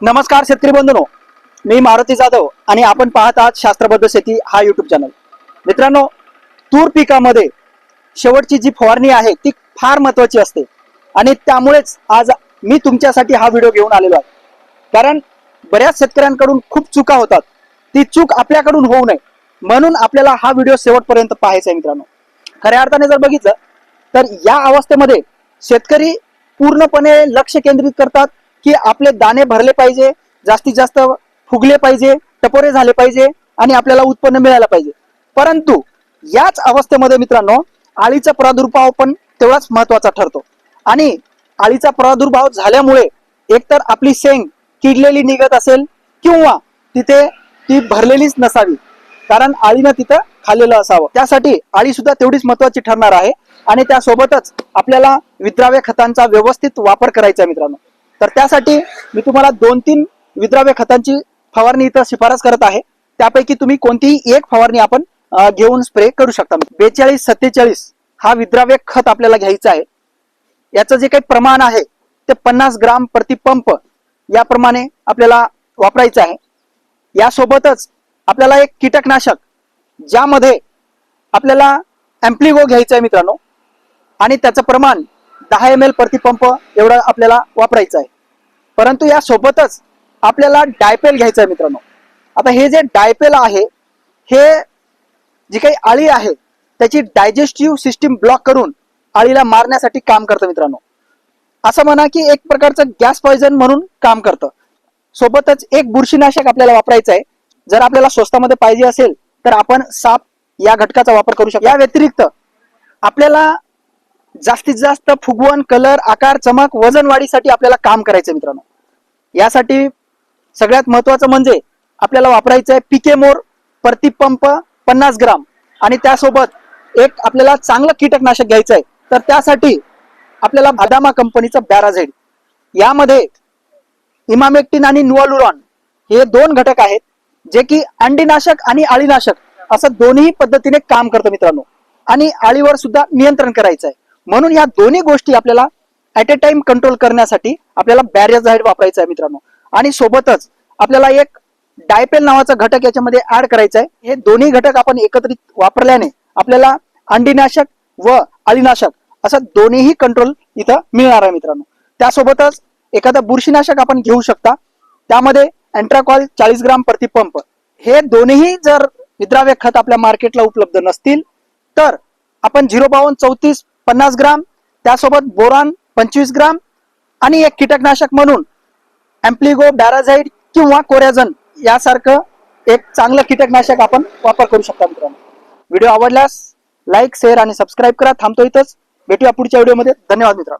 नमस्कार शेतकरी बंधूनो. मी मारुती जाधव आणि आपण पाहत आहात शास्त्रबद्ध शेती हा युट्यूब चॅनल मित्रांनो तूर पिकामध्ये शेवटची जी फवारणी आहे ती फार महत्वाची असते. आणि त्यामुळेच आज मी तुमच्यासाठी हा व्हिडिओ घेऊन आलेलो आहे. कारण बऱ्याच शेतकऱ्यांकडून खूप चुका होतात. ती चूक आपल्याकडून होऊ नये. म्हणून आपल्याला हा व्हिडिओ शेवटपर्यंत पाहायचा आहे मित्रांनो. खऱ्या अर्थाने जर बघितलं तर या अवस्थेमध्ये शेतकरी पूर्णपणे लक्ष केंद्रित करतात. की आपले दाणे भरले पाहिजे जास्तीत जास्त फुगले पाहिजे टपोरे झाले पाहिजे आणि आपल्याला उत्पन्न मिळायला पाहिजे. परंतु याच अवस्थेमध्ये मित्रांनो आळीचा प्रादुर्भाव पण तेवढाच महत्त्वाचा ठरतो. आणि आळीचा प्रादुर्भाव झाल्यामुळे एकतर आपली शेंग किडलेली निघत असेल किंवा तिथे ती भरलेलीच नसावी कारण आळीनं तिथं खाल्लेलं असावं. त्यासाठी आळी सुद्धा तेवढीच महत्वाची ठरणार आहे आणि त्यासोबतच आपल्याला विद्राव्य खतांचा व्यवस्थित वापर करायचा मित्रांनो. तर त्यासाठी मी तुम्हाला दोन तीन विद्राव्य खतांची फवारणी इथं शिफारस करत आहे. त्यापैकी तुम्ही कोणतीही एक फवारणी आपण घेऊन स्प्रे करू शकता. म्हणजे बेचाळीस सत्तेचाळीस हा विद्राव्य खत आपल्याला घ्यायचा आहे. याचं जे काही प्रमाण आहे ते पन्नास ग्राम प्रतिपंप याप्रमाणे आपल्याला वापरायचं आहे. यासोबतच आपल्याला एक कीटकनाशक ज्यामध्ये आपल्याला एम्प्लिगो घ्यायचं आहे मित्रांनो. आणि त्याचं प्रमाण दहा एम एल प्रतिपंप एवढं आपल्याला वापरायचं आहे. परंतु या सोबतच आपल्याला डायपेल घ्यायचं आहे मित्रांनो. आता हे जे डायपेल आहे हे जी काही आळी आहे त्याची डायजेस्टिव्ह सिस्टीम ब्लॉक करून आळीला मारण्यासाठी काम करतं मित्रांनो. असं म्हणा की एक प्रकारचं गॅस पॉइजन म्हणून काम करतं. सोबतच एक बुरशीनाशक आपल्याला वापरायचं आहे. जर आपल्याला स्वस्तामध्ये पाहिजे असेल तर आपण साप या घटकाचा वापर करू शकतो. या व्यतिरिक्त आपल्याला जास्तीत जास्त फुगवण कलर आकार चमक वजन वाढीसाठी आपल्याला काम करायचं मित्रांनो. यासाठी सगळ्यात महत्वाचं म्हणजे आपल्याला वापरायचं आहे पिके मोर प्रतिपंप पन्नास ग्राम. आणि त्यासोबत एक आपल्याला चांगलं कीटकनाशक घ्यायचं आहे तर त्यासाठी आपल्याला भादामा कंपनीचं बॅराझेड यामध्ये इमामेक्टिन आणि नुअलुरॉन हे दोन घटक आहेत जे की अंडीनाशक आणि आळीनाशक असं दोन्ही पद्धतीने काम करतं मित्रांनो. आणि आळीवर सुद्धा नियंत्रण करायचं आहे म्हणून या दोन्ही गोष्टी आपल्याला ऍट ए टाइम कंट्रोल करण्यासाठी आपल्याला बॅरियाझाईड वापरायचं आहे मित्रांनो. आणि सोबतच आपल्याला एक डायपेल नावाचा घटक याच्यामध्ये ऍड करायचा आहे. हे दोन्ही घटक आपण एकत्रित वापरल्याने आपल्याला अंडीनाशक व अळीनाशक असं दोन्हीही कंट्रोल इथं मिळणार आहे मित्रांनो. त्यासोबतच एखादा बुरशीनाशक आपण घेऊ शकता. त्यामध्ये अँट्राकॉल चाळीस ग्राम प्रतिपंप. हे दोन्ही जर विद्राव्य खत आपल्या मार्केटला उपलब्ध नसतील तर आपण झिरो बावन्न चौतीस पन्नास ग्राम त्यासोबत बोरान पंचवीस ग्राम आणि एक कीटकनाशक म्हणून अँप्लिगो बॅराझाईड किंवा कोरॅझन यासारखं एक चांगलं कीटकनाशक आपण वापर करू शकता मित्रांनो. व्हिडिओ आवडल्यास लाईक शेअर आणि सबस्क्राईब करा. थांबतो इथंच. भेटूया पुढच्या व्हिडिओमध्ये. धन्यवाद मित्रांनो.